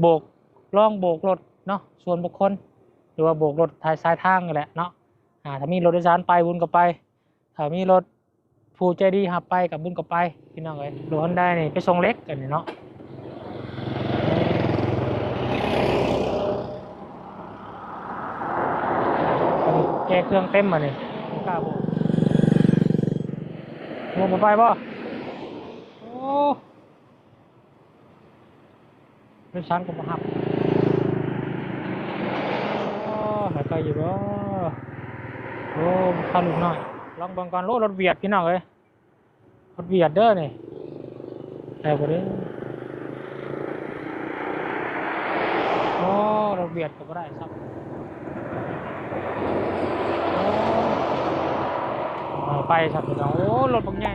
โบกล่องโบกรถเนาะส่วนบุคคล หรือว่าโบกรถทายซ้ายทางนี่แหละเนาะอ่าถ้ามีรถโดยสารไปบุญก็ไป ถ้ามีรถผู้ใจดีหับไปกับบุญก็ไปพี่น้องเอ้ยรถฮอนได้นี่ไปส่งเล็กกันเนาะแกเครื่องเต็มมานี่บ่กล้าโบกโบกบ่ไปบ่โอ้ รถชั้นก็บ่หับโอ้หายไปอยู่บ่โอ้ข้าลูกน้อย ลองบิ่งก่อนโลรถเวียดพี่น้องเอ้ยรถเวียดเด้อนี่แต่บ่ได้โอ้รถเวียดก็บ่ได้ครับโอ้ไปครับพี่น้องโอ้รถบางใหญ่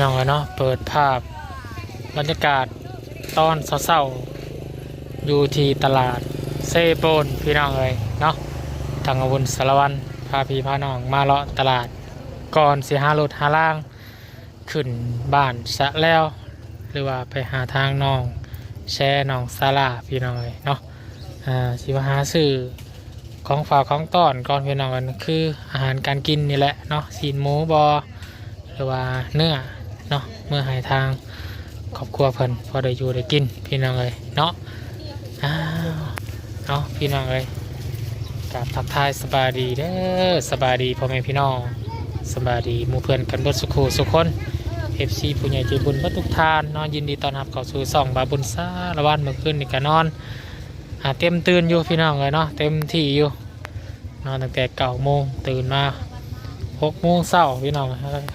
น้องเลยเนาะเปิดภาพบรรยากาศตอนเศร้าๆอยู่ที่ตลาดเซโปนพี่น้องเลยเนาะทางอาวุธสารวันพาพี่พาน้องมาเลาะตลาดก่อนเสียหารถหาล่าง ขึ้นบ้านสะแล้ว หรือว่าไปหาทางน้องแช่น้องซาลาพี่น้องเลยเนาะอ่าสิมาหาซื้อของฝากของต้อนก่อนพี่น้องกันคืออาหารการกินนี่แหละเนาะสีนหมูบอหรือว่าเนื้อ เนาะเมื่อหายทางครอบครัวเพิ่นพอได้อยู่ได้กินพี่น้องเลยเนาะอ้าวเนาะพี่น้องเลยกราบทักทายสบายดีเด้อสบายดีพ่อแม่พี่น้องสบายดีหมู่เพื่อนกันบดสุขูสุขคนเอฟซีผู้ใหญ่ใจบุญเบัดทุกทานนอนยินดีต้อนรับเข้าสู่ส่องบาบุญซาละวันเมื่อคืนนี่ก็นอนหาเต็มตื่นอยู่พี่น้องเลยเนาะเต็มที่อยู่นอนตั้งแต่เก้าโมงตื่นมาหกโมงเช้าพี่น้อง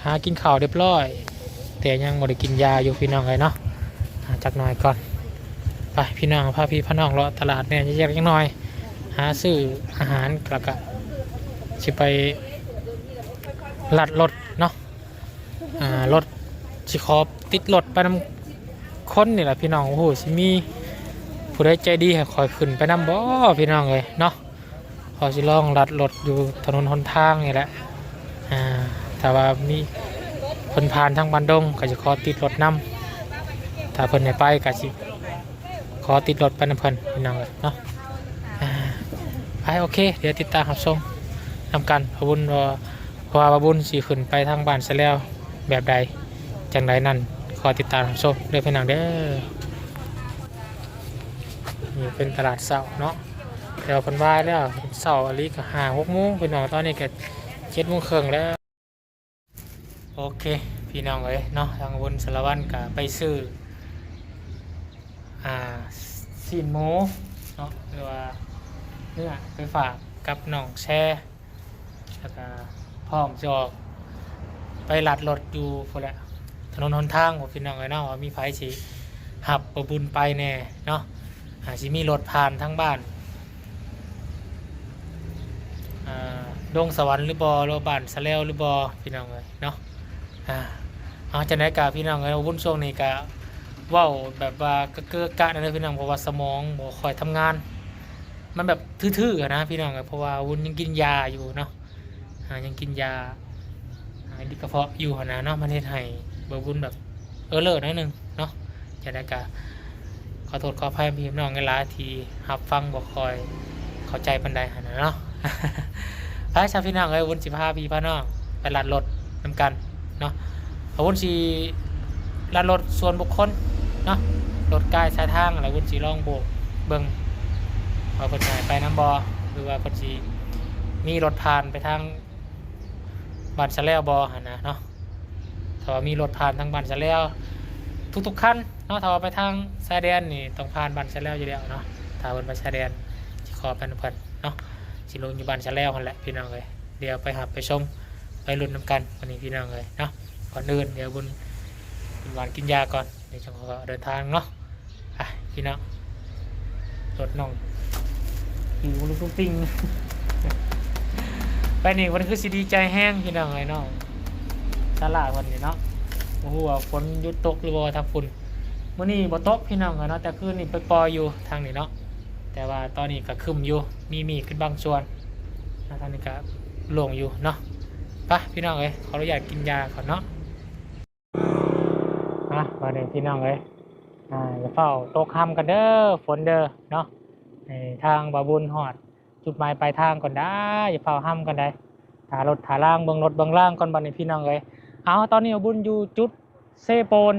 หากินข้าวเรียบร้อย แต่ยังไม่ได้กินยาอยู่พี่น้องเลยเนาะหาจักหน่อยก่อนไปพี่น้องพาพี่พน้องเลาะตลาดเนี่ยแยกๆจักหน่อย หาซื้ออาหารกระกะสิไปลัดรถเนาะอ่ารถสิขอติดรถไปนำคนนี่แหละพี่น้องโอ้โหสิมีผู้ใดใจดีให้คอยขึ้นไปนำบ่พี่น้องเลยเนาะพอสิลองลัดรถอยู่ถนนหนทางนี่แหละอ่าถ้าว่ามี พิ่นผ่านทางบันดงก็จะขอติดรถนำถ้าเพิ่นให้ไปก็สิขอติดรถไปนำเพิ่นพี่น้องเอ้ยเนาะไปโอเค เดี๋ยวติดตามรับชมนำกันพระบุญว่าพราะว่าพระบุญสิขึ้นไปทางบ้านซะแล้วแบบใดจังใดนั่นขอติดตามรับชมเด้อพี่น้องเด้อนี่เป็นตลาดเสาเนาะแต่ว่าเพิ่นว่าแล้วเสาอลีก็ห้าหกโมงพี่น้องตอนนี้ก็เจ็ดโมงครึ่งแล้ว โอเค พี่น้องเอ้ยเนาะทางบนสารวันก็ไปซื้ออ่าซีนหมูเนาะหรือว่าเนื้อไปฝากกับน้องแช่แล้วก็พร้อมจะออกไปหลัดรถอยู่พุ่นแหละถนนหนทางของพี่น้องเอ้ยเนาะว่ามีไฟสีหับประบุญไปแน่เนาะอาจสิมีรถผ่านทั้งบ้านดงสวรรค์หรือบอโรบานสะเลวหรือบอพี่น้องเลยเนาะ อ่าเอาจะได้กาพี่น้องเลยวุ่นช่วงนี้กะว้าวแบบว่าเกือกะนั่นพี่น้องเพราะว่าสมองบ่คอยทำงาน มันแบบทื่อๆนะพี่น้องเลยเพราะว่าวุ้นยังกินยาอยู่เนาะอ่ายังกินยาหายดีกระเพาะอยู่นะเนาะมันเฮ็ดให้เบอร์วุ้นแบบเออเลอร์นิดนึงเนาะจะได้กะขอโทษขออภัยพี่น้องเวลายๆที่รับฟังบ่คอยเข้าใจปันใดหันนะเนาะไปชาพี่น้องเอ้ยวุ้นสิพาพี่พาน้องไปลัดรถนำกัน เนาะอาวุ้นสิลัดรถส่วนบุคคลเนาะรถกล้สายทางอะไรวุ้นสิลองโบกเบิงว่าเพิ่นสิให้ไปน้ำบอหรือว่าเพิ่นสิมีรถผ่านไปทางบ้านสะแล้วบอหั่นนะเนาะถ้าว่ามีรถผ่านทางบ้านสะแล้วทุกๆคันเนาะถ้าว่าไปทางชายแดนนี่ต้องผ่านบ้านสะแล้วอยู่แล้วเนาะถ้าเพิ่นไปชายแดนสิขอไปนเพิ่นเนาะสิลงอยู่บ้านชะแล้วกันแหละพี่น้องเลยเดี๋ยวไปหับไปชม ไปลุ้นน้ำกันวันนี้พี่น้องเลยเนาะก่อนอื่นเดี๋ยวบุญบุญหวานกินยาก่อนเดี๋ยวจะขอเดินทางเนาะอะพี่น้องรถน้องหิวลุกตุ้งติ้งไปนี่วันนี้คือสิดีใจแห้งพี่น้องเลยเนาะตลาดวันนี้เนาะโอ้โหฝนยุดตกหรือบ่ทับฝุ่นมื้อนี้บ่ตกพี่น้องอะเนาะแต่คืนนี้ไปปล่อยอยู่ทางนี้เนาะแต่ว่าตอนนี้ก็คึมอยู่มีมีขึ้นบางส่วนนะทางนี้ก็โล่งอยู่เนาะ ไปพี่น้องเอ้ยขออนุญาตกินยาก่อนเนาะอะมาเด้พี่น้องเอ้ยอ่าอย่าเฝ้าตกคำกันเด้อฝนเด้อเนาะให้ทางบาบุญฮอด จุดหมายปลายทางก่อนได้อย่าเฝ้าห้ำกันได้ถารถถาล่างเบิ่งรถเบิ่งล่างก่อนบัดนี้พี่น้องเอ้ยเอาตอนนี้เอาบุญอยู่จุดเซโปน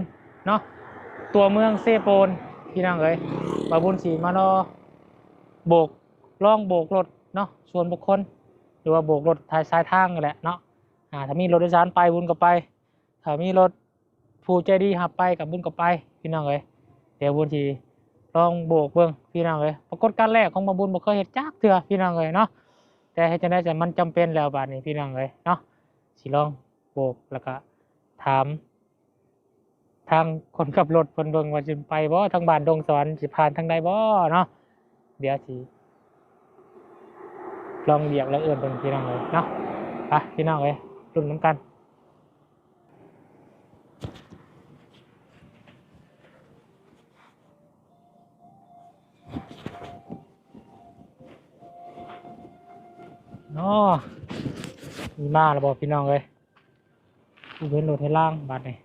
เนาะตัวเมืองเซโปนพี่น้องเอ้ยบาบุญสีมารอโบกล่องโบกรถเนาะส่วนบุคคล หรือว่าโบกรถทายซ้ายทางนั่นแหละเนาะ อ่าถ้ามีรถโดยสารไปบุญก็ไปถ้ามีรถผู้ใจดีหับไปกับบุญก็ไปพี่น้องเอ้ยเดี๋ยวบุญสีลองโบกเบิ่งพี่น้องเอ้ยปรากฏการแรกของบาบุญบ่เคยเห็นจักเถื่อพี่น้องเอ้ยเนาะแต่ให้จะได้แต่มันจำเป็นแล้วบาดนี้พี่น้องเอ้ยเนาะสิลองโบกแล้วก็ถาม ทางคนขับรถคนเบิ่งว่าจะไปบ่ทางบ้านดงสอนสิผ่านทางใดบ่เนาะเดี๋ยวสิลองเรียกแล้วเอื้อนเป็นพี่น้องเลยเนาะไปพี่น้องเลย รุ่นน้ำกันนาะมีมาแล้วบอกพี่น้องเลยกูเว้นรถให้ล่างบัดนี่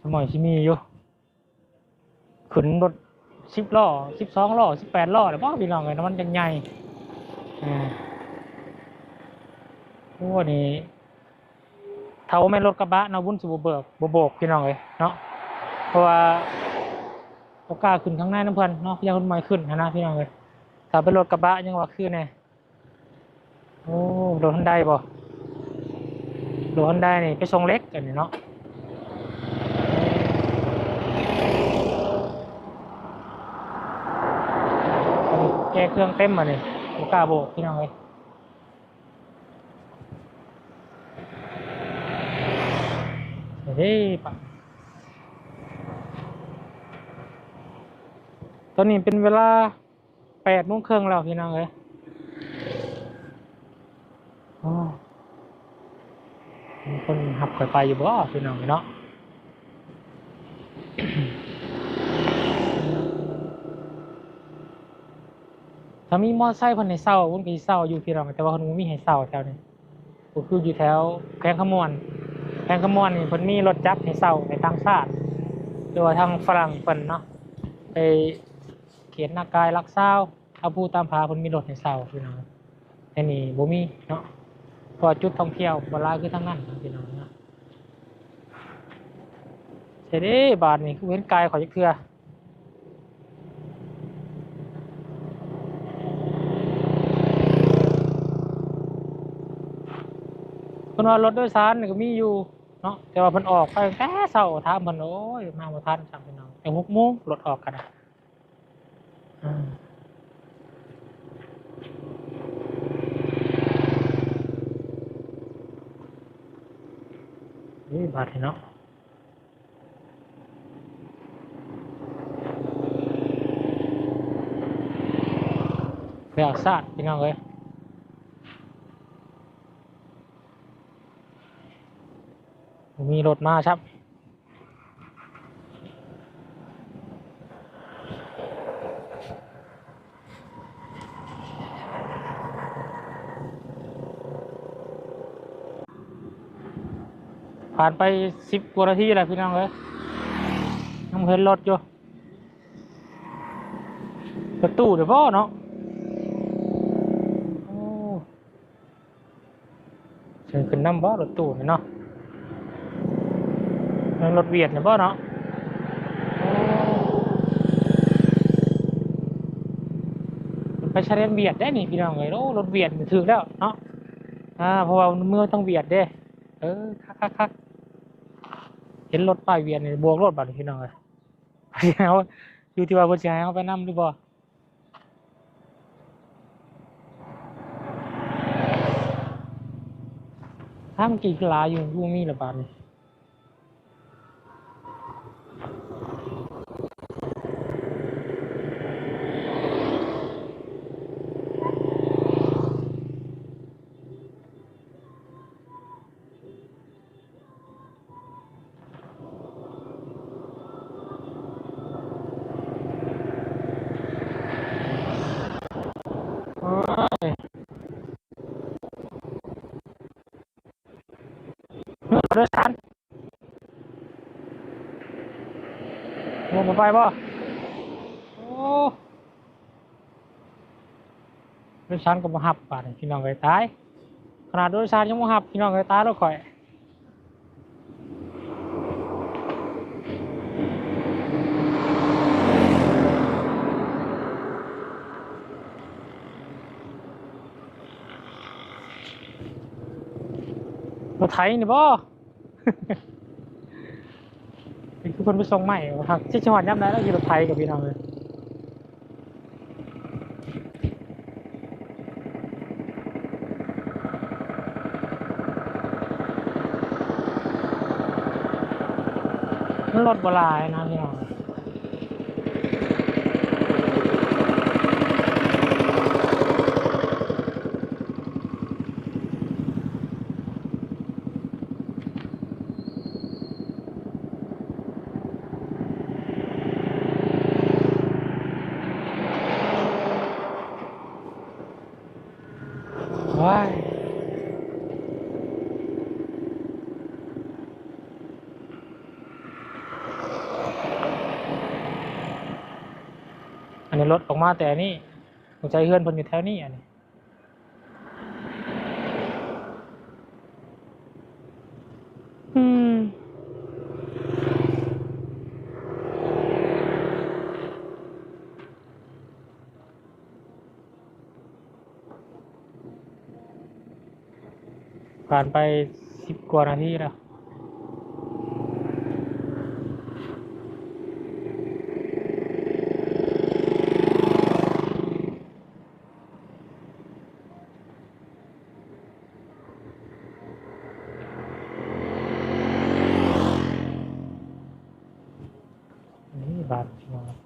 สมอยชิมีอยู่ขึ้นรถสิบล้อสิบสองล้อสิบแปดล้อแล้วบ่พี่น้องเลยน้ำมันยังใหญ่อ่าโอ้นี่เท่าไม่รถกระบะเนาะวุ้นสิบเบิกบโบกพี่น้องเลยเนาะเพราะว่าโอกล้าขึ้นข้างหน้าน้ำเพื่อนเนาะยังคนใหม่ขึ้นนะนะพี่น้องเลยถ้าเป็นรถกระบะยังว่าขึ้นแน่โอ้โดนทันได้บ่โดนทันได้นี่ไปทรงเล็กกันนี่เนาะอันนี้แกเครื่องเต็มมานี่โอกล้าโบกพี่น้องเลย เฮ้ปะตอนนี้เป็นเวลาแปดโมงครึ่งแล้วพี่น้องเลยมีคนหับข่อยไปอยู่บ่พี่น้องเนาะถ้ามีมอไซค์เพิ่นให้เศร้าวุ้นก็สิเศร้าอยู่พี่น้องแต่ว่าเพิ่นมีให้เศร้าแถวนี้ก็คืออยู่แถวแขวงขมวน แขวงขมวนนี่เพิ่นมีรถจับให้เศร้าในต่างชาติหรือว่าทางฝรั่งเพิ่นเนาะไปเขียนหน้ากายรักเศร้าเอาผู้ตามพาเพิ่นมีรถให้เศร้าพี่น้องแต่นี่บ่มีเนาะพอจุดท่องเที่ยวบหลายคือทั้งนั้นพี่น้องนะเสร็จเด้บาทนี่คือเว้นกายขอจักเทื่อ นว่ารถโดยสารนี่ก็มีอยู่เนาะแต่ว่าเพิ่นออกไปแต่เช้าถามเพิ่นโอ้ยมาบ่ทันจังพี่น้องแต่6โมงรถออกกันนะอ่านี่บาทเนาะไปเอาซาดพี่น้องเลย มีรถมาครับ ผ่านไปสิบกว่านาทีแล้วพี่น้องเอ้ยยังเห็นรถอยู่รถตู้เดี๋ยวพ่อเนาะโอ้เชิญขึ้นน้ำบ่รถตู้นี่เนาะ รถเวียดเนี่ยบ่เนาะไปใช้เรียนเวียดได้นี่พี่น้องเอ้ยโอ้รถเวียดถือแล้วเนาะอ่าเพราะว่าเมื่อต้องเวียดเด้ เออคักคักคักเห็นรถป้ายเวียนนี่บวกรถบัตรพี่น้องเลยเอาอยู่ที่ว่าเพิ่นสิให้เอาไปนั่มหรือบ่ถ้ามกี่กลาอยู่อยู่มีละบาทนี่ ไปบ่โอ้โดยสารก็บ่ฮับป่านนี้พี่น้องเอ้ยตาย ขนาดโดยสารยังบ่ฮับพี่น้องเอ้ยตายแล้วข่อยรถไถนี่บ่ นี่คือคนผู้ทรงใหม่ครับที่จังหวัดย่ำได้แล้วอยู่ไทยกับพี่น้องเลยรถโบราณนะพี่น้อง ว้ายอันนี้รถออกมาแต่นี่หัวใจเฮือนพนอยู่แถวนี้อันนี้อืม ผ่านไปสิบกว่านาทีแล้ว นี่บาทพี่น้อง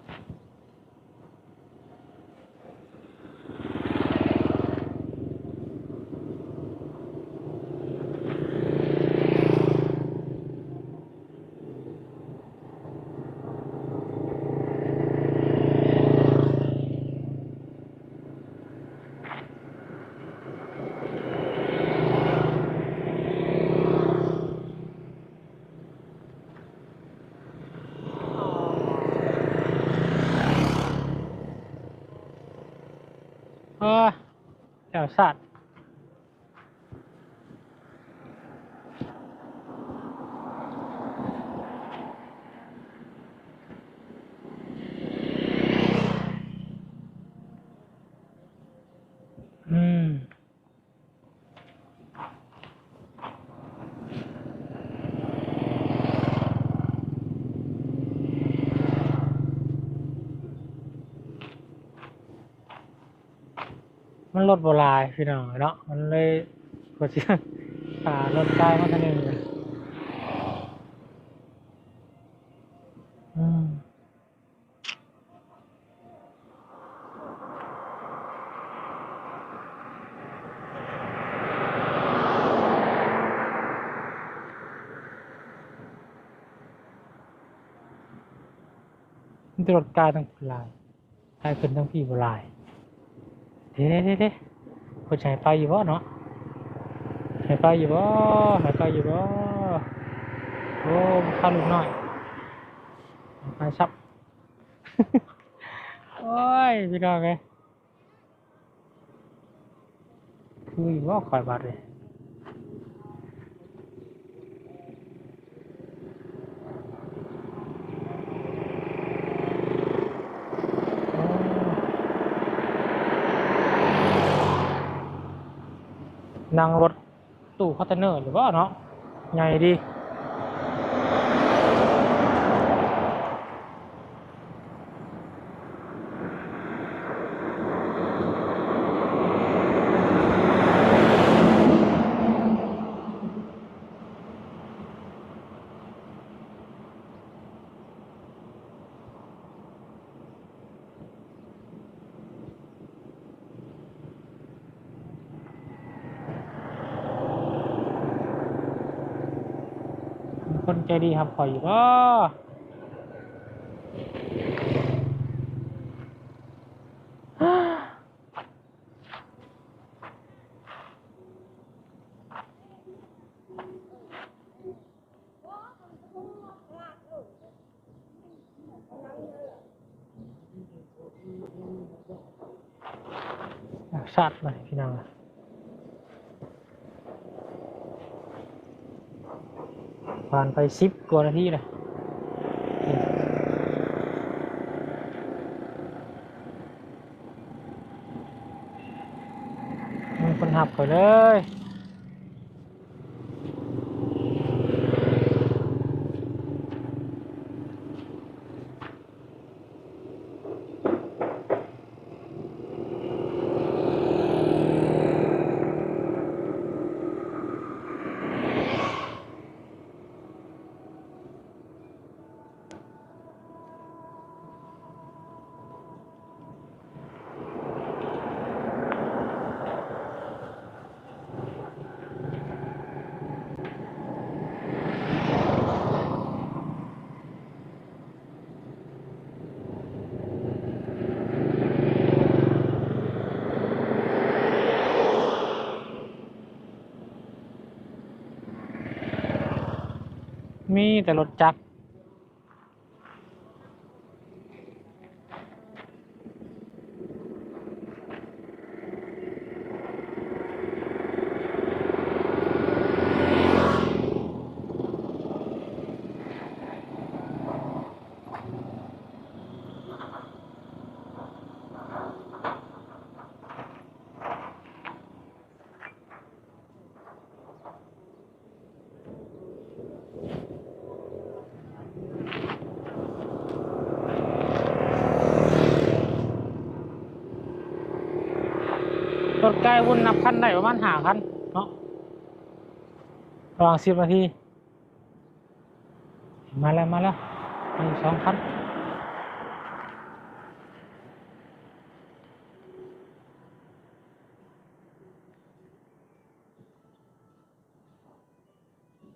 เออแถวสัตว์อืม มัน รถโบราณพี่น้องเนาะมันเลยกดเสียงอ่ารถใกล้มาทางหนึงเลยอืมมันจะรถกายทั้งโบราณกลายเป็นทั้งพี่โบราณเด้เด้เด้ คนใช้ไปอยู่บ่เนาะใช้ไปอยู่บ่ใช้ไปอยู่บ่โอ้ข้าลูกน้อยไปซับโอ้ยพี่น้องไงคืออยู่บ่คอยบาดเลยโอ้ นั่งรถตู้คอนเทนเนอร์หรือว่าเนาะใหญ่ดี คนใจดีครับขออยู่ก็สัตว์เลยพี่น้อง ผ่านไปสิบกว่านาทีเลยมันคนหับไปเลย มีแต่รถจักร รถไกล้วุ่นนับคันได้ประมาณหาคันเนาะระหว่างสิบนาที มาแล้ว มาแล้วมีสองคัน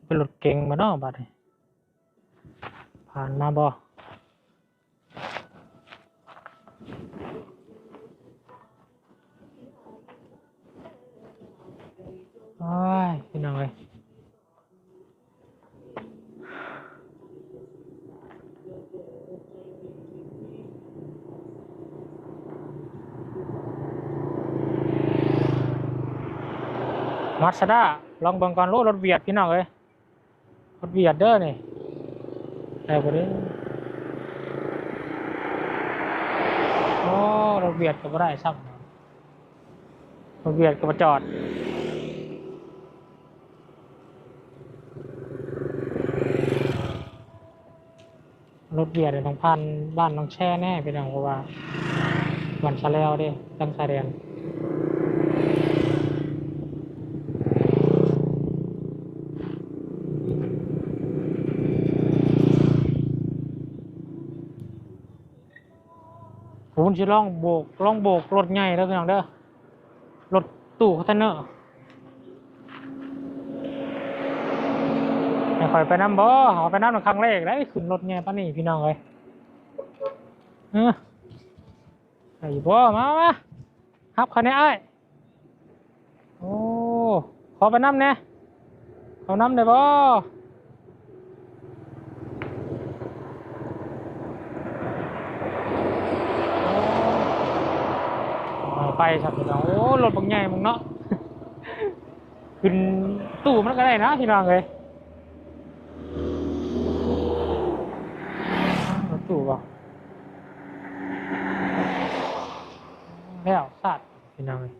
เป็นรถเก๋งมาเนาะบัดนี้ผ่านมาบ่ โอ้ยพี่น้องเอ้ยมาสด้าลองบิ่งก่อนโลรถเวียดพี่น้องเอ้ยรถเวียดเด้อนี่ได้บ่เด้โอ้รถเวียดก็บ่ได้ซ้ำรถเวียดก็มาจอด รถเบียดเนี่ยต้องพันบ้านน้องแช่แน่เป็นอย่างเพราะว่าวันชาแล้วดิตั้งชายแดนผมจะล่องโบกล่องโบกรถใหญ่แล้วพี่น้องเด้อรถตู้คอนเทนเนอร์ ไม่ค่อยไปน้ำบ่เอาไปน้ำเป็นครั้งแรกได้ขึ้นรถใหญ่ปานนี้พี่น้องเลยเออไอ้บ่มามาครับคันนี้ไอ้โอ้ขอไปน้ำเนี่ยเอน้ำได้บ่อไปครับพี่น้องโอ้รถบางใหญ่มึงเนาะขึ้นตู้มันก็ได้นะพี่น้องเลย รถตู้ป่ะแล้วสัตว์ พี่น้องเลย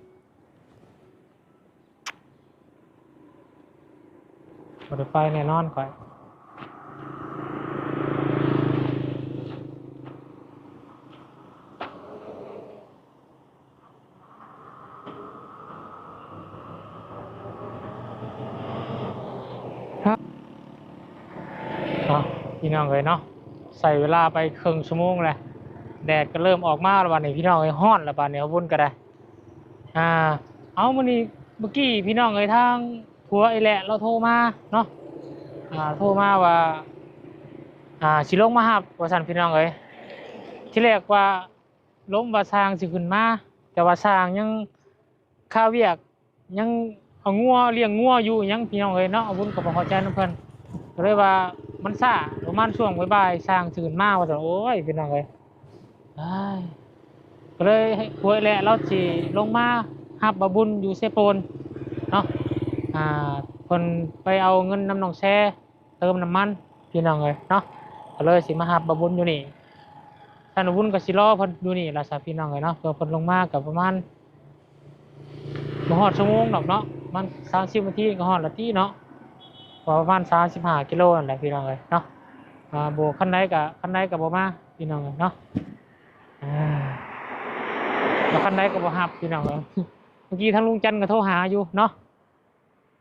รถไฟแน่นอนค่อยครับอะพี่น้องเลยเนาะใส่เวลาไปครึ่งชั่วโมงเลยแดดก็เริ่มออกมาแล้วบัดนี้พี่น้องเอ้ยฮ้อนแล้วบัดนี้เอาวุ่นก็ได้ อ่า เอามื้อนี้เมื่อกี้พี่น้องเอ้ยทางผัวไอ้แหละเราโทรมาเนาะ อ่า โทรมาว่า อ่าสิลงมาหับว่าซั่นพี่น้องเอ้ยที่แรกว่าล้มว่าสร้างสิขึ้นมา แต่ว่าสร้างยังค่าวเวียกยังเอางัวเลี้ยงงัวอยู่ยังพี่น้องเอ้ยเนาะเอาวุ่นก็บ่เข้าใจน้ำเพิ่นก็เลยว่ามันซ่าประมาณช่วงบ่ายๆสร้างตื่นมาว่าซั่นโอ้ยพี่น้องเอ้ยอ้าย เลยห้คุยแหละเราสิลงมาฮับบาบุญอยู่เซโปนเนาะอ่าเพิ่นไปเอาเงินน้ำหนองแช่เติมน้ำมันพี่น้องเลยเนาะเลยสิมาฮับบาบุญอยู่นี่ท่านบุญก็สิรอพนอยู่นี่ล่ะซะพี่น้องเลยเนาะเพื่อพนลงมากับประมาณบ่ฮอดชั่วโมงดอกเนาะมัน30นาทีก็ฮอดละที่เนาะประมาณ35กิโลนั่นแหละพี่น้องเลยเนาะอ่าโบกคันใดก็คันใดก็บ่มาพี่น้องเลยเนาะอ่า แล้วคันใดก็บ่ฮับพี่น้องเอ้ยเมื่อกี้ทางลุงจันทร์ก็โทรหาอยู่เนาะ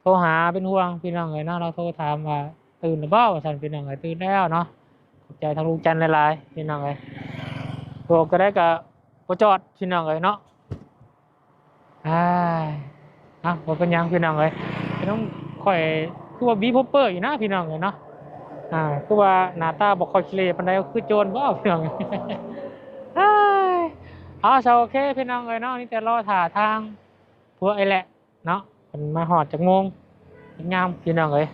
โทรหาเป็นห่วงพี่น้องเอ้ยเนาะเราโทรถามว่าตื่นหรือเปล่าว่าซั่นพี่น้องเอ้ยตื่นแล้วเนาะขอบใจทางลุงจันทร์หลายๆพี่น้องเอ้ยบอกก็ได้ก็บ่จอดพี่น้องเอ้ยเนาะอ้ายเอ้าบ่เป็นยังพี่น้องเอ้ยพี่น้องค่อยคือว่าบีพอปเปอร์อยู่นะพี่น้องเอ้ยเนาะอ่าคือว่าหน้าตาบ่ค่อยขี้เหร่ปานใดคือโจรบ่พี่น้องเอ้ยอ้าย อาเชาโอเคพี่น้องเลยเนาะนี่แต่รอถ่าทางพวกไอ้แหละเนาะมันมาหอดจากโมงงามพี่น้องเลย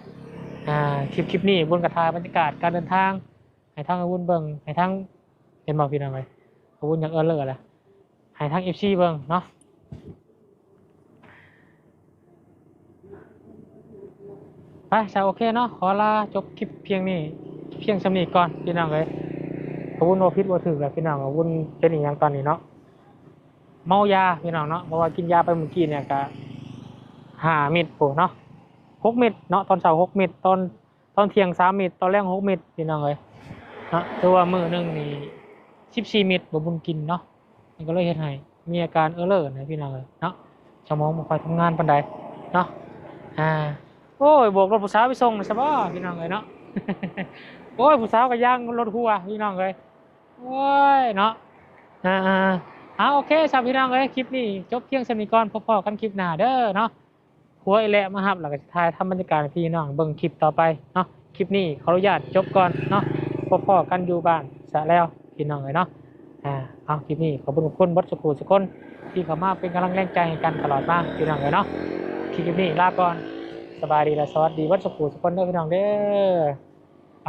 อ่าคลิปคลิปนี้บนกระทาบรรยากาศการเดินทางให้ทางอาวุธเบิงให้ทางเห็นบอกพี่น้องเลยอาวุธอย่างเออเลอร์ละให้ทางเอฟซีเบิงเนาะไปชาโอเคเนาะขอลาจบคลิปเพียงนี้เพียงสำนีก่อนพี่น้องเลยอาวุธโนพิษว่าถือแล้วพี่น้องอาวุธเป็นอีกอย่างตอนนี้เนาะ เมายาพี่น้องเนาะเพราะว่ากินยาไปเมื่อกี้เนี่ยก็ห้าเม็ดโอ้เนาะหกเม็ดเนาะตอนเช้าหกเม็ดตอนตอนเที่ยงสามเม็ดตอนแรกหกเม็ดพี่น้องเลยนะต่ว่ามื้อหนึงนี่สิบสี่เม็ดบ่บุญกินเนาะมันก็เลยเฮ็ดให้มีอาการเออเลอร์นะพี่น้องเลยเนาะสมองบ่ค่อยทำงานปานใดเนาะอ่าโอ้ยโบกรถผู้สาวไปส่งหน่อยซะบ่พี่น้องเลยเนาะโอ้ยผู้สาวก็ย่างรถหัวพี่น้องเลยโอ้ยเนาะอ่า เอาโอเคสามพี่น้องเลยคลิปนี้จบเพียงสมีก่อนพอๆกันคลิปหน้าเด้อเนาะหัวไอแหละมาฮับหลังจากถ่ายทำบรรยากาศพี่น้องเบิ่งคลิปต่อไปเนาะคลิปนี้ขออนุญาตจบก่อนเนาะพอๆกันอยู่บ้านซะแล้วพี่น้องเลยเนาะอ่าเอาคลิปนี้ขอบคุณทุกคนบัดสกูสกคนที่เข้ามาเป็นกำลังแรงใจให้กันตลอดมาพี่น้องเลยเนาะคลิปนี้ลาก่อนสบายดีและสวัสดีบัดสกูสกคนเด้อพี่น้องเด้อไป